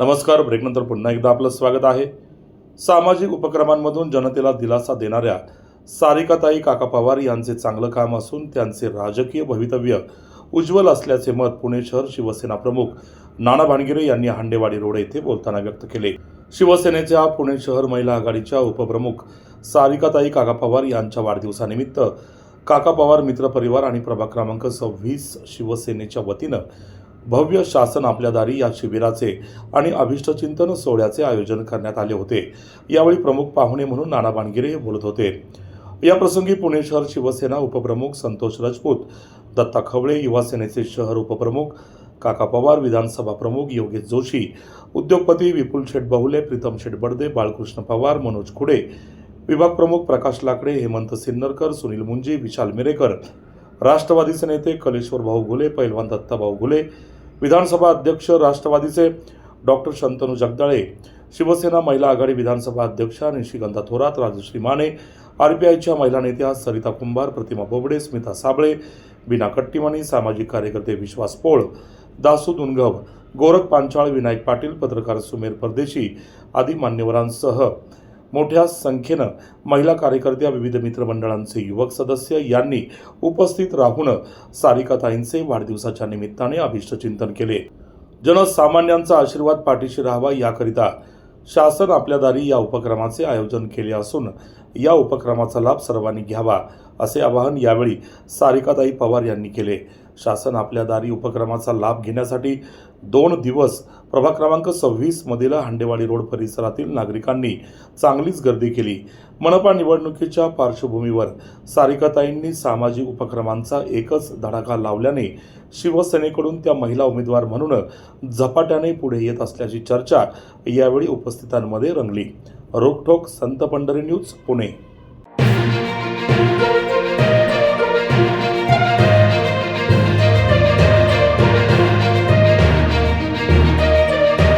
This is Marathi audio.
नमस्कार ब्रेकनंतर पुन्हा एकदा आपलं स्वागत आहे. सामाजिक उपक्रमांमधून जनतेला दिलासा देणाऱ्या सारिकाताई काका पवार यांचे चांगलं काम असून त्यांचे राजकीय भवितव्य उज्ज्वल असल्याचे मत पुणे शहर शिवसेना प्रमुख नाना भानगिरे यांनी हांडेवाडी रोड येथे बोलताना व्यक्त केले. शिवसेनेच्या पुणे शहर महिला आघाडीच्या उपप्रमुख सारिकाताई काका पवार यांच्या वाढदिवसानिमित्त काका पवार मित्र परिवार आणि प्रभाग क्रमांक सव्वीस शिवसेनेच्या वतीनं भव्य शासन आपल्या दारी या शिबिराचे आणि अभिष्टचिंतन सोहळ्याचे आयोजन करण्यात आले होते. यावेळी प्रमुख पाहुणे म्हणून नाना बाणगिरे हे बोलत होते. या प्रसंगी पुणे शहर शिवसेना उपप्रमुख संतोष राजपूत दत्ता खवळे युवा सेनेचे शहर उपप्रमुख काका पवार विधानसभा प्रमुख योगेश जोशी उद्योगपती विपुल शेठ बहुले प्रीतम शेठ बडदे बाळकृष्ण पवार मनोज खुडे विभाग प्रमुख प्रकाश लाकडे हेमंत सिन्नरकर सुनील मुंजी विशाल मिरेकर राष्ट्रवादीचे नेते कलेश्वर भाऊ घुले पैलवान दत्ताभाऊ घुले विधानसभा अध्यक्ष राष्ट्रवादीचे डॉक्टर शंतनू जगदाळे शिवसेना महिला आघाडी विधानसभा अध्यक्षा निशिगंधा थोरात राजश्री माने आरपीआयच्या महिला नेत्या सरिता कुंभार प्रतिमा बोबडे स्मिता साबळे बिना कट्टीमानी सामाजिक कार्यकर्ते विश्वास पोळ दासू दुनगव गोरख पांचाळ विनायक पाटील पत्रकार सुमेर परदेशी आदी मान्यवरांसह मोठ्या संख्येनं महिला कार्यकर्त्या विविध मित्रमंडळांचे युवक सदस्य यांनी उपस्थित राहून सारिकाताईंचे वाढदिवसाच्या निमित्ताने अभिष्टचिंतन केले. जनसामान्यांचा आशीर्वाद पाठीशी राहावा याकरिता शासन आपल्या दारी या उपक्रमाचे आयोजन केले असून या उपक्रमाचा लाभ सर्वांनी घ्यावा असे आवाहन यावेळी सारिकाताई पवार यांनी केले. शासन आपल्या दारी उपक्रमाचा लाभ घेण्यासाठी दोन दिवस प्रभाग क्रमांक सव्वीस मधील हांडेवाडी रोड परिसरातील नागरिकांनी चांगलीच गर्दी केली. मनपा निवडणुकीच्या पार्श्वभूमीवर सारिकाताईंनी सामाजिक उपक्रमांचा एकच धडाका लावल्याने शिवसेनेकडून त्या महिला उमेदवार म्हणून झपाट्याने पुढे येत असल्याची चर्चा यावेळी उपस्थितांमध्ये रंगली. रोखोक संत पंढरी न्यूज पुणे.